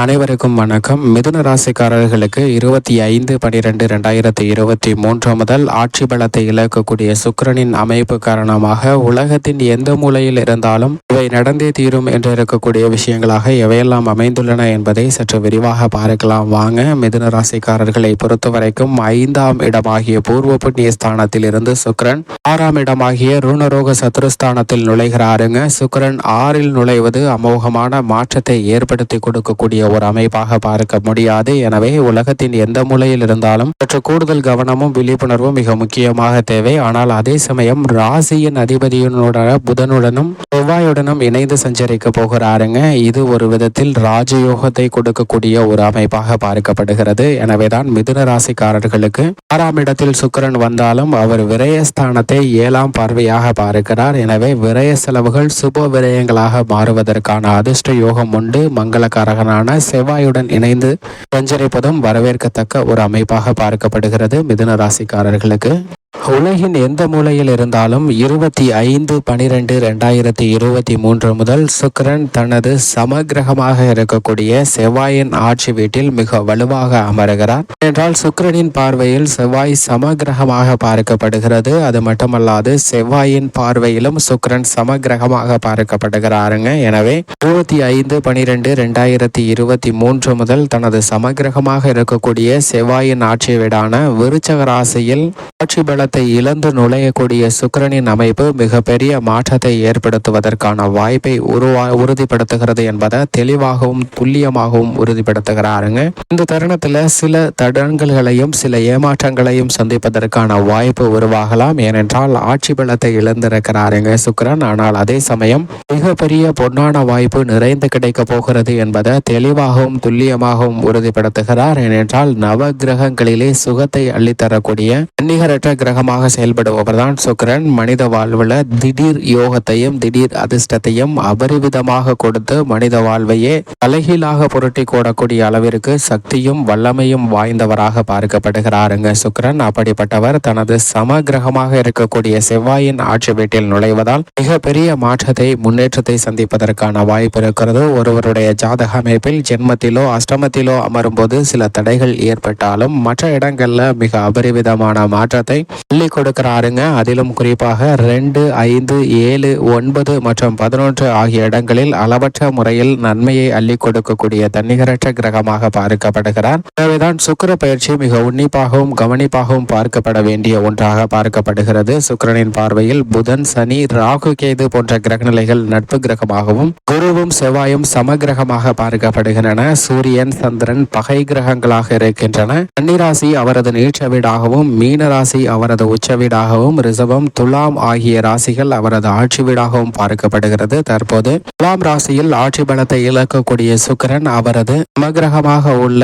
அனைவருக்கும் வணக்கம். மிதுன ராசிக்காரர்களுக்கு இருபத்தி ஐந்து பனிரெண்டு ரெண்டாயிரத்தி இருபத்தி மூன்று முதல் ஆட்சி பலத்தை இழக்கக்கூடிய சுக்கரனின் அமைப்பு காரணமாக உலகத்தின் எந்த மூலையில் இருந்தாலும் இவை நடந்தே தீரும் என்று இருக்கக்கூடிய விஷயங்களாக எவையெல்லாம் அமைந்துள்ளன என்பதை சற்று விரிவாக பார்க்கலாம். வாங்க மிதுன ராசிக்காரர்களை பொறுத்தவரைக்கும் ஐந்தாம் இடமாகிய பூர்வ புண்ணிய ஸ்தானத்தில் இருந்து சுக்கரன் ஆறாம் இடமாகிய ருணரோக சத்ருஸ்தானத்தில் நுழைகிறாருங்க. சுக்கரன் ஆறில் நுழைவது அமோகமான மாற்றத்தை ஏற்படுத்தி கொடுக்கக்கூடிய ஒரு அமைப்பாக பார்க்க முடியாது. எனவே உலகத்தின் எந்த மூலையில் இருந்தாலும் சற்று கூடுதல் கவனமும் விழிப்புணர்வும் மிக முக்கியமாக தேவை. ஆனால் அதே சமயம் ராசியின் அதிபதியினுடைய புதனுடனும் செவ்வாயுடனும் இணைந்து சஞ்சரிக்க போகிறாருங்க. இது ஒரு விதத்தில் ராஜயோகத்தை கொடுக்கக்கூடிய ஒரு அமைப்பாக பார்க்கப்படுகிறது. எனவேதான் மிதுன ராசிக்காரர்களுக்கு ஆறாம் இடத்தில் சுக்கிரன் வந்தாலும் அவர் விரயஸ்தானத்தை ஏழாம் பார்வையாக பார்க்கிறார். எனவே விரய செலவுகள் சுப விரயங்களாக மாறுவதற்கான அதிர்ஷ்ட யோகம் உண்டு. மங்களகாரகனான செவ்வாயுடன் இணைந்து சஞ்சரிப்பதும் வரவேற்கத்தக்க ஒரு அமைப்பாக பார்க்கப்படுகிறது மிதுன ராசிக்காரர்களுக்கு. உலகின் எந்த மூலையில் இருந்தாலும் இருபத்தி ஐந்து பனிரெண்டு ரெண்டாயிரத்தி இருபத்தி மூன்று முதல் சுக்கரன் தனது சமகிரகமாக இருக்கக்கூடிய செவ்வாயின் ஆட்சி வீட்டில் மிக வலுவாக அமருகிறார். என்றால் சுக்கரனின் பார்வையில் செவ்வாய் சமகிரகமாக பார்க்கப்படுகிறது. அது மட்டுமல்லாது செவ்வாயின் பார்வையிலும் சுக்கரன் சமகிரகமாக பார்க்கப்படுகிறாருங்க. எனவே இருபத்தி ஐந்து பனிரெண்டு ரெண்டாயிரத்தி இருபத்தி மூன்று முதல் தனது சமகிரகமாக இருக்கக்கூடிய செவ்வாயின் ஆட்சி வீடான விருச்சக ராசியில் ஆட்சி பலத்தை இழந்து நுழையக்கூடிய சுக்கரனின் அமைப்பு மிகப்பெரிய மாற்றத்தை ஏற்படுத்துவதற்கான வாய்ப்பை உருவா உறுதிப்படுத்துகிறது என்பதை தெளிவாகவும் துல்லியமாகவும் உறுதிப்படுத்துகிறாருங்க. இந்த தருணத்தில் சில தடங்கல்களையும் சில ஏமாற்றங்களையும் சந்திப்பதற்கான வாய்ப்பு உருவாகலாம். ஏனென்றால் ஆட்சி பலத்தை இழந்திருக்கிறாருங்க சுக்கரன். ஆனால் அதே சமயம் மிகப்பெரிய பொன்னான வாய்ப்பு நிறைந்து கிடைக்க போகிறது என்பதை தெளிவாகவும் துல்லியமாகவும் உறுதிப்படுத்துகிறார். ஏனென்றால் நவ கிரகங்களிலே சுகத்தை அள்ளித்தரக்கூடிய அந்நிகரற்ற கிரகமாக செயல்படுபவர் தான் சுக்கரன். மனித வாழ்வில் திடீர் யோகத்தையும் திடீர் அதிர்ஷ்டத்தையும் அபரிவிதமாக கொடுத்து மனித வாழ்வையே தலைகீழாக புரட்டி கூடக்கூடிய அளவிற்கு சக்தியும் வல்லமையும் வாய்ந்தவராக பார்க்கப்படுகிறாருங்க சுக்கரன். அப்படிப்பட்டவர் தனது சமகிரகமாக இருக்கக்கூடிய செவ்வாயின் ஆட்சி வீட்டில் நுழைவதால் மிகப்பெரிய மாற்றத்தை முன்னேற்றத்தை சந்திப்பதற்கான வாய்ப்பு இருக்கிறது. ஒருவருடைய ஜாதக அமைப்பில் ஜென்மத்திலோ அஷ்டமத்திலோ அமரும் போது சில தடைகள் ஏற்பட்டாலும் மற்ற இடங்கள்ல மிக அபரிவிதமான மாற்றத்தை அள்ளி கொடுக்கிறாருங்க அதிலும் குறிப்பாக ரெண்டு ஐந்து ஏழு ஒன்பது மற்றும் பதினொன்று ஆகிய இடங்களில் அளவற்ற முறையில் நன்மையை அள்ளி கொடுக்கக்கூடிய தன்னிகரற்ற கிரகமாக பார்க்கப்படுகிறார். எனவேதான் சுக்கர பயிற்சி மிக உன்னிப்பாகவும் கவனிப்பாகவும் பார்க்கப்பட வேண்டிய ஒன்றாக பார்க்கப்படுகிறது. சுக்கரனின் பார்வையில் புதன் சனி ராகு கேது போன்ற கிரகநிலைகள் நட்பு கிரகமாகவும் குருவும் செவ்வாயும் சமகிரகமாக பார்க்கப்படுகின்றன. சூரியன் சந்திரன் பகை கிரகங்களாக இருக்கின்றன. கன்னிராசி அவரது நீச்ச வீடாகவும் மீனராசி அவரது அவரது உச்ச வீடாகவும் ரிசவம் துலாம் ஆகிய ராசிகள் அவரது ஆட்சி வீடாகவும் பார்க்கப்படுகிறது. தற்போது துலாம் ராசியில் ஆட்சி பலத்தை இழக்கக்கூடிய சுக்கரன் அவரது சமகிரகமாக உள்ள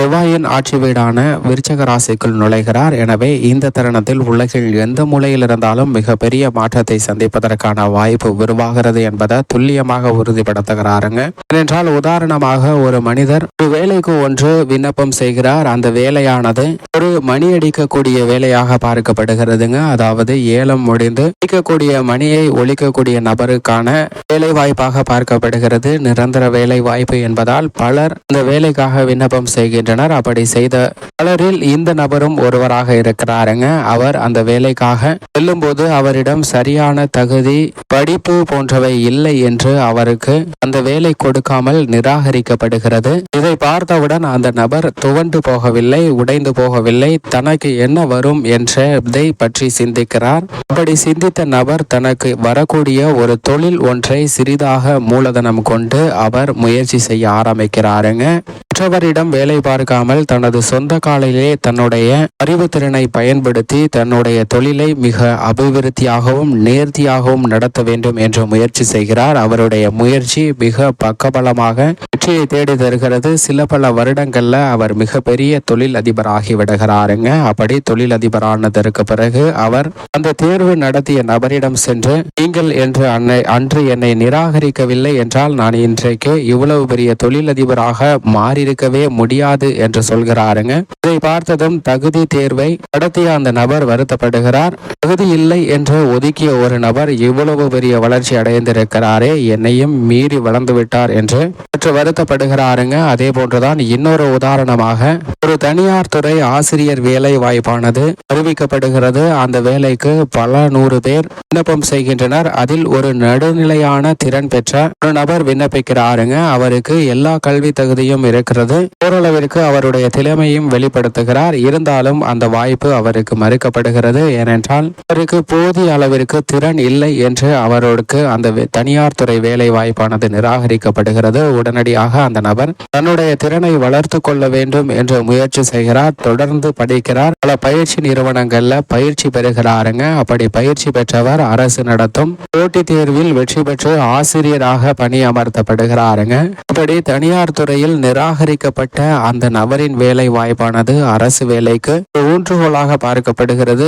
செவ்வாயின் ஆட்சி வீடான விருச்சக ராசிக்குள் நுழைகிறார். எனவே இந்த தருணத்தில் உலகில் எந்த மூலையில் இருந்தாலும் மிகப்பெரிய மாற்றத்தை சந்திப்பதற்கான வாய்ப்பு உருவாகிறது என்பதை துல்லியமாக உறுதிப்படுத்துகிறாருங்க. ஏனென்றால் உதாரணமாக ஒரு மனிதர் ஒரு வேலைக்கு ஒன்று விண்ணப்பம் செய்கிறார். அந்த வேலையானது ஒரு மணி அடிக்கக்கூடிய வேலையாக பார்க்கப்படுகிறதுங்க. அதாவது ஏலம் முடிந்து அடிக்கக்கூடிய மணியை ஒழிக்கக்கூடிய நபருக்கான வேலை வாய்ப்பாக பார்க்கப்படுகிறது. நிரந்தர வேலை வாய்ப்பு என்பதால் பலர் இந்த வேலைக்காக விண்ணப்பம் செய்கின்றனர் வருகின்றனர் அப்படி செய்த பலரில் இந்த நபரும் ஒருவராக இருக்கிறாருங்க. அவர் அந்த வேலைக்காக செல்லும் போது அவரிடம் சரியான தகுதி படிப்பு போன்றவை இல்லை என்று அவருக்கு அந்த வேலை கொடுக்காமல் நிராகரிக்கப்படுகிறது. இதை பார்த்தவுடன் அந்த நபர் துவண்டு போகவில்லை உடைந்து போகவில்லை. தனக்கு என்ன வரும் என்ற இதை பற்றி சிந்திக்கிறார். அப்படி சிந்தித்த நபர் தனக்கு வரக்கூடிய ஒரு தொழில் ஒன்றை சிறிதாக மூலதனம் கொண்டு அவர் முயற்சி செய்ய ஆரம்பிக்கிறாருங்க. மற்றவரிடம் வேலை பார்க்காமல் தனது சொந்த காலிலே தன்னுடைய அறிவுத்திறனை பயன்படுத்தி தன்னுடைய தொழிலை மிக அபிவிருத்தியாகவும் நேர்த்தியாகவும் நடத்த வேண்டும் என்று முயற்சி செய்கிறார். அவருடைய முயற்சி மிக பக்கபலமாக வெற்றியை தேடி தருகிறது. சில பல வருடங்கள்ல அவர் மிகப்பெரிய தொழில் அதிபர் ஆகிவிடுகிறாருங்க அப்படி தொழில் அதிபரானதற்கு பிறகு அவர் அந்த தேர்வு நடத்திய நபரிடம் சென்று நீங்கள் என்று அன்னை அன்று என்னை நிராகரிக்கவில்லை என்றால் நான் இன்றைக்கு இவ்வளவு பெரிய தொழிலதிபராக மாறி இருக்கவே முடியாது என்று சொல்கிறாருங்க. இதை பார்த்ததும் தகுதி தேர்வை நடத்திய அந்த நபர் வருத்தப்படுகிறார். தகுதி இல்லை என்று ஒதுக்கிய ஒரு நபர் இவ்வளவு பெரிய வளர்ச்சி அடைந்திருக்கிறாரே என்னையும் மீறி வளர்ந்து விட்டார் என்று சற்று வருத்தப்படுகிறாருங்க. அதே போன்றுதான் இன்னொரு உதாரணமாக ஒரு தனியார் துறை ஆசிரியர் வேலை வாய்ப்பானது அறிவிக்கப்படுகிறது. அந்த வேலைக்கு பல நூறு பேர் விண்ணப்பம் செய்கின்றனர். அதில் ஒரு நடுநிலையான திறன் பெற்ற ஒரு நபர் விண்ணப்பிக்கிறாருங்க. அவருக்கு எல்லா கல்வி தகுதியும் இருக்கிறது. ஓரளவிற்கு அவருடைய திறமையும் வெளிப்படுத்துகிறார். இருந்தாலும் அந்த வாய்ப்பு அவருக்கு மறுக்கப்படுகிறது. ஏனென்றால் அவருக்கு போதிய அளவிற்கு திறன் இல்லை என்று அவருக்கு அந்த தனியார் துறை வேலை வாய்ப்பானது நிராகரிக்கப்படுகிறது. உடனடியாக அந்த நபர் தன்னுடைய திறனை வளர்த்து கொள்ள வேண்டும் என்று முயற்சி செய்கிறார். தொடர்ந்து படிக்கிறார். பல பயிற்சி நிறுவனங்கள்ல பயிற்சி பெறுகிறாருங்க. அப்படி பயிற்சி பெற்றவர் அரசு நடத்தும் போட்டித் தேர்வில் வெற்றி பெற்று ஆசிரியராக பணியமர்த்தப்படுகிறாருங்க. இப்படி தனியார் துறையில் நிராகரி நிராகரிக்கப்பட்ட அந்த நபரின் வேலை வாய்ப்பானது அரசு வேலைக்கு ஊன்றுகோலாக பார்க்கப்படுகிறது.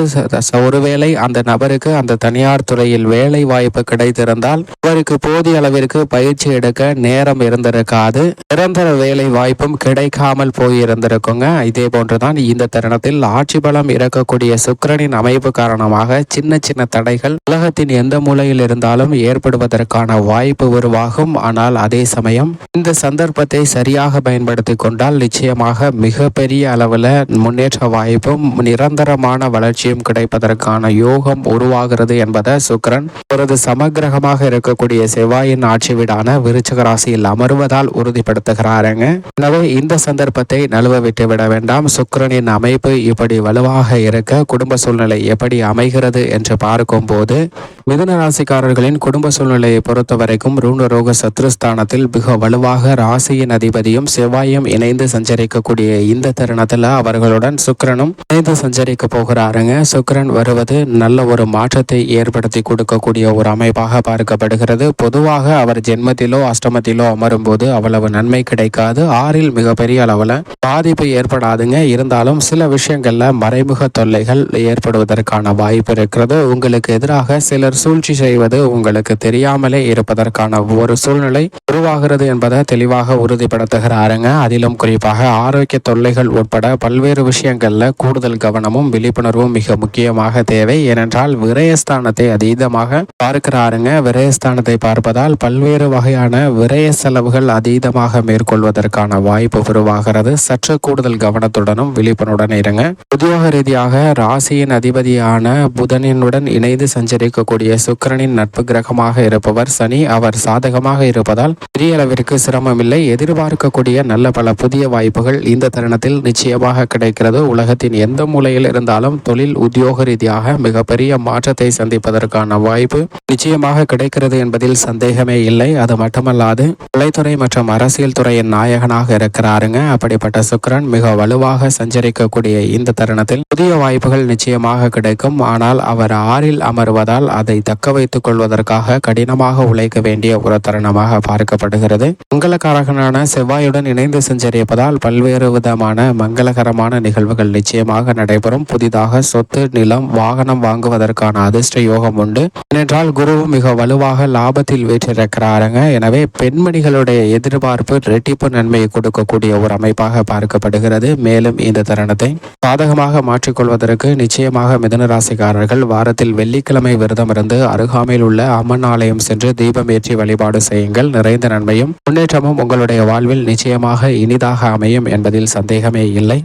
ஒருவேளை அந்த நபருக்கு அந்த தனியார் துறையில் வேலை வாய்ப்பு கிடைத்திருந்தால் அவருக்கு போதிய அளவிற்கு பயிற்சி எடுக்க நேரம் இருந்திருக்காது. நிரந்தர வேலை வாய்ப்பும் கிடைக்காமல் போயிருந்திருக்குங்க. இதே போன்றுதான் இந்த தருணத்தில் ஆட்சி பலம் இறக்கக்கூடிய சுக்கிரனின் அமைப்பு காரணமாக சின்ன சின்ன தடைகள் உலகத்தின் எந்த மூலையில் இருந்தாலும் ஏற்படுவதற்கான வாய்ப்பு உருவாகும். ஆனால் அதே சமயம் இந்த சந்தர்ப்பத்தை சரியாக பயன்படுத்தி கொண்டால் நிச்சயமாக மிகப்பெரிய அளவில் முன்னேற்ற வாய்ப்பும் நிரந்தரமான வளர்ச்சியும் கிடைப்பதற்கான யோகம் உருவாகிறது என்பதை சுக்கிரன் அவரது சமகிரகமாக இருக்கக்கூடிய செவ்வாயின் ஆட்சி வீடான விருச்சக ராசியில் அமர்வதால் உறுதிப்படுத்துகிறாருங்க. எனவே இந்த சந்தர்ப்பத்தை நழுவ விட்டு விட வேண்டாம். சுக்கிரனின் அமைப்பு இப்படி வலுவாக இருக்க குடும்ப சூழ்நிலை எப்படி அமைகிறது என்று பார்க்கும்போது மிதுன ராசிக்காரர்களின் குடும்ப சூழ்நிலையை பொறுத்த வரைக்கும் ரூணரோக சத்ருஸ்தானத்தில் மிக வலுவாக ராசியின் அதிபதியும் செவ்வாய் செவ்வாயும் இணைந்து சஞ்சரிக்கக்கூடிய இந்த தருணத்தில் அவர்களுடன் சுக்கரனும் இணைந்து சஞ்சரிக்க போகிறாருங்க. சுக்கரன் வருவது நல்ல ஒரு மாற்றத்தை ஏற்படுத்தி கொடுக்கக்கூடிய ஒரு அமைப்பாக பார்க்கப்படுகிறது. பொதுவாக அவர் ஜென்மத்திலோ அஷ்டமத்திலோ அமரும் போது அவ்வளவு நன்மை கிடைக்காது. ஆறில் மிகப்பெரிய அளவில் பாதிப்பு ஏற்படாதுங்க. இருந்தாலும் சில விஷயங்கள்ல மறைமுக தொல்லைகள் ஏற்படுவதற்கான வாய்ப்பு இருக்கிறது. உங்களுக்கு எதிராக சிலர் சூழ்ச்சி செய்வது உங்களுக்கு தெரியாமலே இருப்பதற்கான ஒரு சூழ்நிலை உருவாகிறது என்பதை தெளிவாக உறுதிப்படுத்துகிறாருங்க. அதிலும் குறிப்பாக ஆரோக்கிய தொல்லைகள் உட்பட பல்வேறு விஷயங்களில் கூடுதல் கவனமும் விழிப்புணர்வும் மிக முக்கியமாக தேவை. ஏனென்றால் விரயஸ்தானத்தை அதீதமாக பார்க்கிறாருங்க. விரயஸ்தானத்தை பார்ப்பதால் பல்வேறு வகையான விரய செலவுகள் அதீதமாக மேற்கொள்வதற்கான வாய்ப்பு உருவாகிறது. சற்று கூடுதல் கவனத்துடனும் விழிப்புணர்வுடன் இருங்க. உத்தியோக ரீதியாக ராசியின் அதிபதியான புதனினுடன் இணைந்து சஞ்சரிக்கக்கூடிய சுக்கிரனின் நட்பு கிரகமாக இருப்பவர் சனி. அவர் சாதகமாக இருப்பதால் பெரிய அளவிற்கு சிரமமில்லை. எதிர்பார்க்கக்கூடிய நல்ல பல புதிய வாய்ப்புகள் இந்த தருணத்தில் நிச்சயமாக கிடைக்கிறது. உலகத்தின் எந்த மூலையில் இருந்தாலும் தொழில் உத்தியோக ரீதியாக மிகப்பெரிய மாற்றத்தை சந்திப்பதற்கான வாய்ப்பு நிச்சயமாக கிடைக்கிறது என்பதில் சந்தேகமே இல்லை. அது மட்டுமல்லாது கலைத்துறை மற்றும் அரசியல் துறையின் நாயகனாக இருக்கிறாருங்க. அப்படிப்பட்ட சுக்கிரன் மிக வலுவாக சஞ்சரிக்கக்கூடிய இந்த தருணத்தில் புதிய வாய்ப்புகள் நிச்சயமாக கிடைக்கும். ஆனால் அவர் ஆறில் அமர்வதால் அதை தக்க வைத்துக் கொள்வதற்காக கடினமாக உழைக்க வேண்டிய ஒரு தருணமாக பார்க்கப்படுகிறது. மங்களக்காரகனான செவ்வாயுடன் இணைந்து சஞ்சரிப்பதால் பல்வேறு விதமான மங்களகரமான நிகழ்வுகள் நிச்சயமாக நடைபெறும். புதிதாக சொத்து நிலம் வாகனம் வாங்குவதற்கான அதிர்ஷ்ட யோகம் உண்டு. ஏனென்றால் குருவும் மிக வலுவாக லாபத்தில் வீற்றிருக்கிறாருங்க. எனவே பெண்மணிகளுடைய எதிர்பார்ப்பு ரெட்டிப்பு நன்மையை கொடுக்கக்கூடிய ஒரு அமைப்பாக பார்க்கப்படுகிறது. மேலும் இந்த தருணத்தை சாதகமாக மாற்றிக்கொள்வதற்கு நிச்சயமாக மிதனராசிக்காரர்கள் வாரத்தில் வெள்ளிக்கிழமை விரதம் இருந்து அருகாமையில் உள்ள அம்மன் ஆலயம் சென்று தீபம் ஏற்றி வழிபாடு செய்யுங்கள். நிறைந்த நன்மையும் முன்னேற்றமும் உங்களுடைய வாழ்வில் நிச்சயமாக நிச்சயமாக இனிதாக அமையும் என்பதில் சந்தேகமே இல்லை.